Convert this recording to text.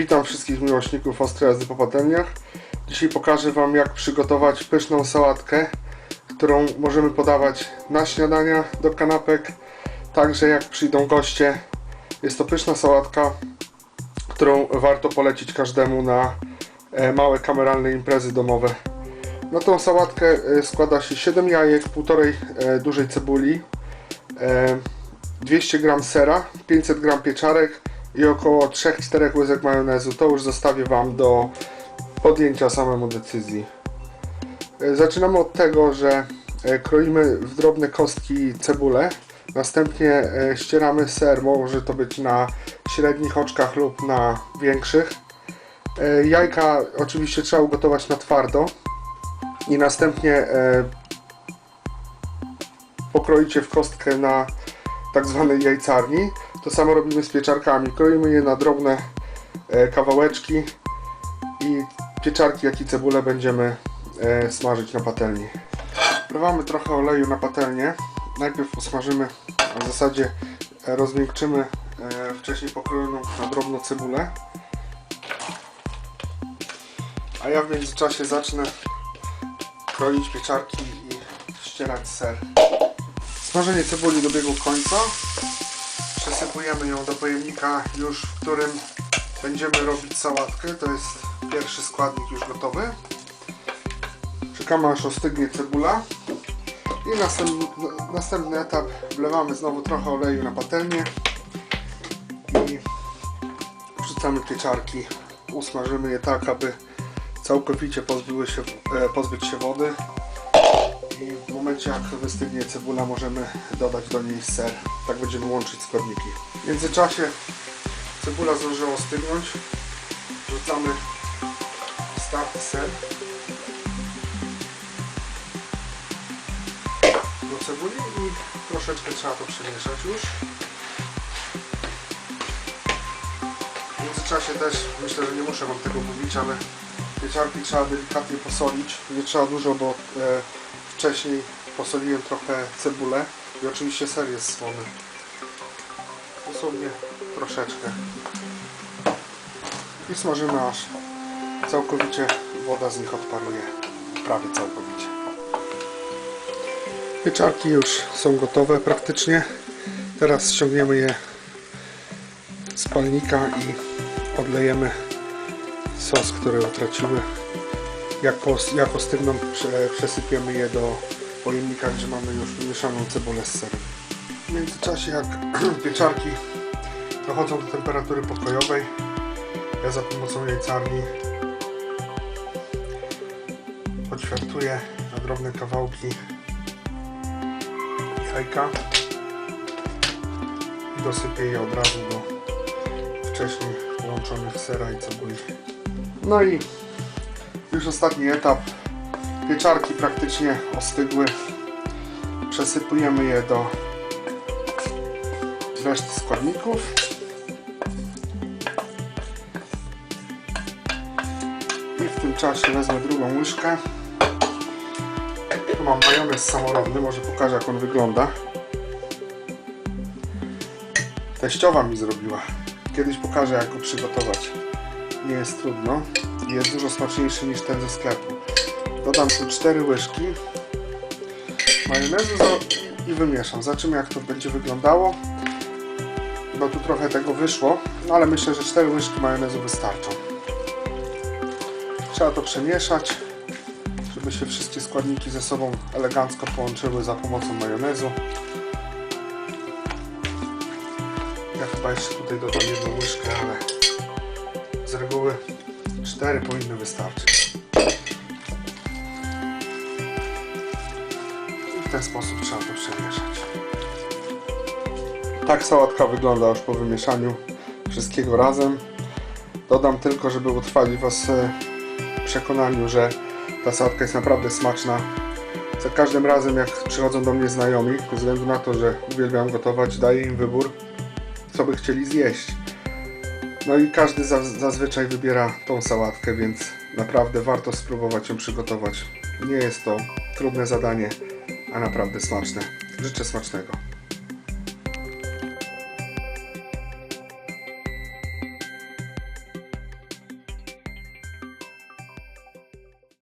Witam wszystkich miłośników ostrej jazdy po patelniach. Dzisiaj pokażę Wam jak przygotować pyszną sałatkę, którą możemy podawać na śniadania, do kanapek, także jak przyjdą goście. Jest to pyszna sałatka, którą warto polecić każdemu na e, małe kameralne imprezy domowe. Na tą sałatkę e, składa się 7 jajek, 1,5 e, dużej cebuli, e, 200 g sera, 500 g pieczarek i około 3-4 łyżek majonezu. To już zostawię Wam do podjęcia samemu decyzji. E, Zaczynamy od tego, że e, kroimy w drobne kostki cebulę. Następnie e, ścieramy ser, może to być na średnich oczkach lub na większych. Jajka oczywiście trzeba ugotować na twardo i następnie pokroicie w kostkę na tak zwanej jajcarni. To samo robimy z pieczarkami. Kroimy je na drobne e, kawałeczki i pieczarki, jak i cebulę będziemy e, smażyć na patelni. Wlewamy trochę oleju na patelnię. Najpierw usmażymy, a w zasadzie e, rozmiękczymy wcześniej pokrojoną na drobno cebulę. A ja w międzyczasie zacznę kroić pieczarki i ścierać ser. Smażenie cebuli dobiegło końca. Przesypujemy ją do pojemnika już, w którym będziemy robić sałatkę. To jest pierwszy składnik już gotowy. Czekamy aż ostygnie cebula. I następny, następny etap wlewamy znowu trochę oleju na patelnię i wrzucamy pieczarki. Usmażymy je tak, aby całkowicie pozbyły się, e, pozbyć się wody i w momencie jak wystygnie cebula możemy dodać do niej ser. Tak będziemy łączyć składniki. W międzyczasie cebula zdążyła stygnąć. Wrzucamy starty ser do cebuli i troszeczkę trzeba to przemieszać już. W międzyczasie też myślę, że nie muszę Wam tego mówić, ale pieczarki trzeba delikatnie posolić. Nie trzeba dużo, bo e, wcześniej posoliłem trochę cebulę i oczywiście ser jest słony. Dosłownie troszeczkę. I smażymy aż całkowicie woda z nich odparuje. Prawie całkowicie. Pieczarki już są gotowe praktycznie. Teraz ściągniemy je z palnika i odlejemy sos, który utraciły. Jak, pos, jak ostygną, prze, przesypiemy je do pojemnika, gdzie mamy już wymieszaną cebulę z serem. W międzyczasie jak pieczarki dochodzą do temperatury pokojowej, ja za pomocą jajcarni odświartuję na drobne kawałki jajka i dosypię je od razu do wcześniej połączonych sera i cebuli. No i już ostatni etap. Pieczarki praktycznie ostygły. Przesypujemy je do reszty składników. I w tym czasie wezmę drugą łyżkę. Tu mam majonez samorodny, może pokażę jak on wygląda. Teściowa mi zrobiła. Kiedyś pokażę jak go przygotować. Nie jest trudno. Jest dużo smaczniejszy niż ten ze sklepu. Dodam tu 4 łyżki majonezu i wymieszam. Zobaczymy jak to będzie wyglądało. Bo tu trochę tego wyszło, no ale myślę, że 4 łyżki majonezu wystarczą. Trzeba to przemieszać, żeby się wszystkie składniki ze sobą elegancko połączyły za pomocą majonezu. Ja chyba jeszcze tutaj dodam jedną łyżkę, ale z reguły 4 powinny wystarczyć. W ten sposób trzeba to przemieszać. Tak sałatka wygląda już po wymieszaniu wszystkiego razem. Dodam tylko, żeby utrwalić Was e, w przekonaniu, że ta sałatka jest naprawdę smaczna. Za każdym razem jak przychodzą do mnie znajomi, ze względu na to, że uwielbiam gotować, daję im wybór, co by chcieli zjeść. No i każdy za, zazwyczaj wybiera tą sałatkę, więc naprawdę warto spróbować ją przygotować. Nie jest to trudne zadanie, a naprawdę smaczne. Życzę smacznego.